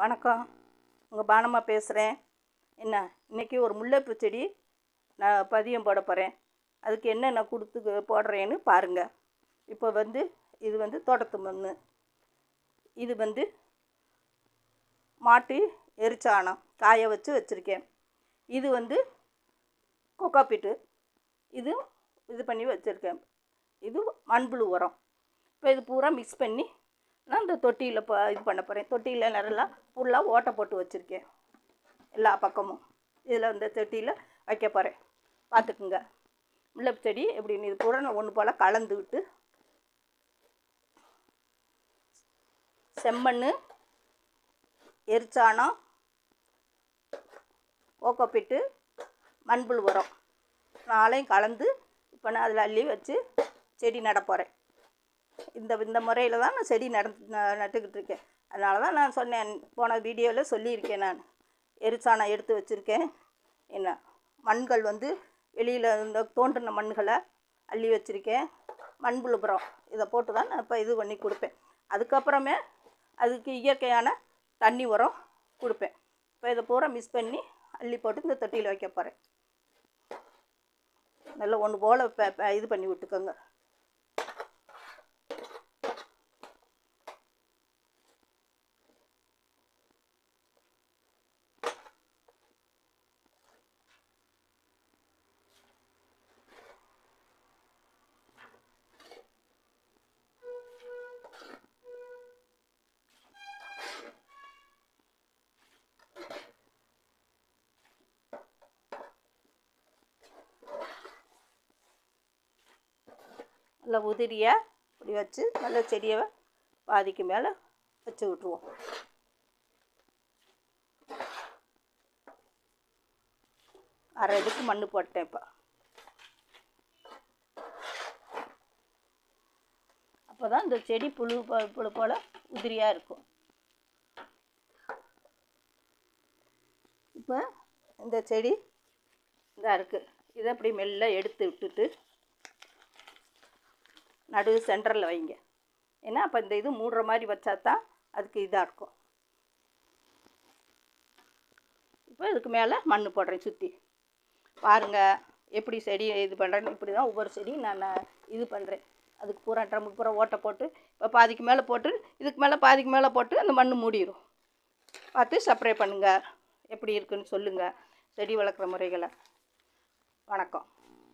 வணக்கம். உங்கள் பானம்மா பேசுகிறேன் என்ன இன்றைக்கி ஒரு முல்லைப்பூ செடி நான் பதியம் போட போகிறேன் அதுக்கு என்னென்ன கொடுத்து போடுறேன்னு பாருங்கள் இப்போ வந்து இது வந்து தோட்டத்து மண் இது வந்து மாட்டு எரிச்சாணம் காய வச்சு வச்சுருக்கேன். இது வந்து கொக்காப்பிட்டு இது இது பண்ணி வச்சுருக்கேன். இது மண்புழு உரம். இப்போ இது பூரா மிக்ஸ் பண்ணி நான் இந்த தொட்டியில் இப்போ இது பண்ண போகிறேன் தொட்டியில் நல்லா ஃபுல்லாக ஓட்டை போட்டு வச்சுருக்கேன். எல்லா பக்கமும். இதில் இந்த தொட்டியில் வைக்க போகிறேன் பார்த்துக்குங்க முல்லைப்பூ செடி எப்படின்னு இது கூட நான் ஒன்று போல் கலந்து விட்டு செம்மண் எரிச்சாணம் ஓக்கப்பிட்டு மண்புழு உரம். நாளையும் கலந்து இப்போ நான் அதில் அள்ளி வச்சு செடி நடப்போகிறேன் இந்த இந்த முறையில் தான் நான் செடி நட நட்டுக்கிட்டு இருக்கேன் அதனால தான் நான் சொன்னேன் போன வீடியோவில் சொல்லியிருக்கேன் நான். எரிச்சாணம் எடுத்து வச்சுருக்கேன். என்ன மண்கள் வந்து வெளியில் இந்த தோன்றின மண்களை அள்ளி வச்சுருக்கேன். மண்புழுபுரம் இதை போட்டு தான் நான் இப்போ இது பண்ணி கொடுப்பேன். அதுக்கப்புறமே அதுக்கு இயற்கையான தண்ணி உரம் கொடுப்பேன். இப்போ இதை பூரா மிஸ் பண்ணி அள்ளி போட்டு இந்த தொட்டியில் வைக்க போகிறேன் நல்லா ஒன்று போல் இது பண்ணி விட்டுக்கோங்க. நல்லா உதிரியாக இப்படி வச்சு நல்ல செடியை பாதிக்கு மேலே வச்சு விட்ருவோம் அரை இதுக்கு மண் போட்டேன் இப்போ. அப்போ தான் இந்த செடி புழு புழு போல் உதிரியாக இருக்கும். இப்போ இந்த செடி இதாக இருக்குது. இதை அப்படி மெல்ல எடுத்து விட்டுட்டு நடு சென்டரில் வைங்க. ஏன்னா அப்போ இந்த இது மூடுற மாதிரி வச்சா தான் அதுக்கு இதாக இருக்கும். இப்போ இதுக்கு மேலே மண் போடுறேன் சுற்றி பாருங்கள் எப்படி செடி இது பண்ணுறேன்னு இப்படி தான் ஒவ்வொரு செடியும் நான் இது பண்ணுறேன் அதுக்கு பூரா ட்ரம்முக்கு பூரா ஓட்டை போட்டு இப்போ பாதிக்கு மேலே போட்டு இதுக்கு மேலே பாதிக்கு மேலே போட்டு அந்த மண் மூடிடும் பார்த்து சப்ரே பண்ணுங்கள் எப்படி இருக்குன்னு சொல்லுங்கள் செடி வளர்க்குற முறைகளை. வணக்கம்.